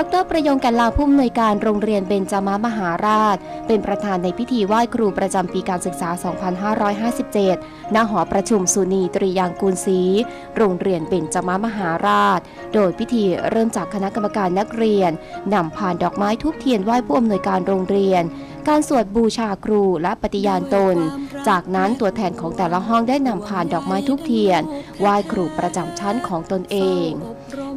ดรประยงกันลาผู้อำนวยการโรงเรียนเบญจมามหาราช เป็นประธานในพิธีไหว้ครูประจำปีการศึกษา 2557 ณ หอประชุมสุนีตรียางกูลศรีโรงเรียนเบญจมามหาราช โดยพิธีเริ่มจากคณะกรรมการนักเรียนนำผ่านดอกไม้ทุกเทียนไหว้ผู้อำนวยการโรงเรียน การสวดบูชาครูและปฏิญาณตน จากนั้นตัวแทนของแต่ละห้องได้นำผ่านดอกไม้ทุกเทียนไหว้ครูประจำชั้นของตนเอง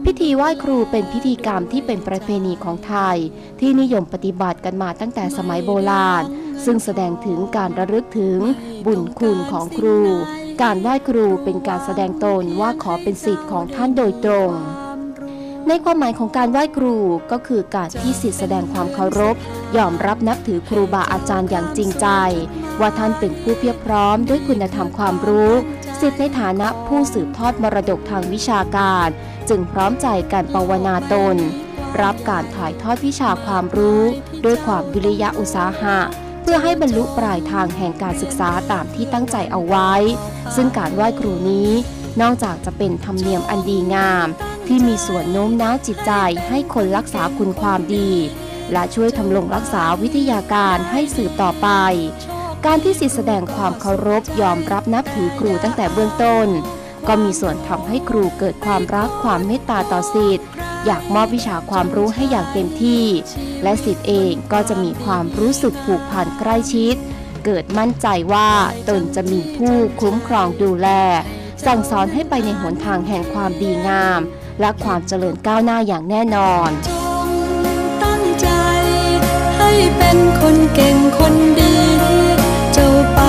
พิธีไหว้ครูเป็นพิธีกรรมที่เป็นประเพณีของไทย ที่นิยมปฏิบัติกันมาตั้งแต่สมัยโบราณ ซึ่งแสดงถึงการระลึกถึงบุญคุณของครู การไหว้ครูเป็นการแสดงตนว่าขอเป็นสิทธิ์ของท่านโดยตรง ในความหมายของการไหว้ครูก็คือการที่สิทธิแสดงความเคารพ ยอมรับนับถือครูบาอาจารย์อย่างจริงใจ ว่าท่านเป็นผู้เพียบพร้อมด้วยคุณธรรมความรู้สิทธิในฐานะผู้สืบทอดมรดกทางวิชาการ จึงพร้อมใจการปวนาตน รับการถ่ายทอดวิชาความรู้ ด้วยความวิริยะอุตสาหะ เพื่อให้บรรลุปลายทางแห่งการศึกษาตามที่ตั้งใจเอาไว้ ซึ่งการไหว้ครูนี้นอกจากจะเป็นธรรมเนียมอันดีงาม ที่มีส่วนโน้มน้าวจิตใจให้คนรักษาคุณความดี และช่วยทำลงรักษาวิทยาการให้สืบต่อไป การที่สิทธิแสดงความเคารพยอมรับนับถือครูตั้งแต่เบื้องต้น ก็มีส่วนทำให้ครูเกิดความรักความเมตตาต่อสิทธิ์อยากมอบวิชาความรู้ให้อย่างเต็มที่ และสิทธิ์เองก็จะมีความรู้สึกผูกพันใกล้ชิด เกิดมั่นใจว่าตนจะมีผู้คุ้มครองดูแล สั่งสอนให้ไปในหนทางแห่งความดีงาม และความเจริญก้าวหน้าอย่างแน่นอน ตั้งใจ ให้เป็นคนเก่งคนดีเจ้าไป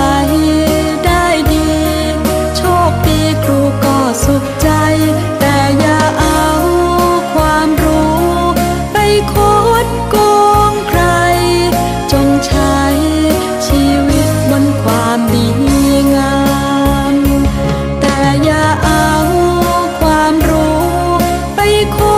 ได้ดี โชคดีครูก็สุขใจ แต่อย่าเอาความรู้ไปค 恋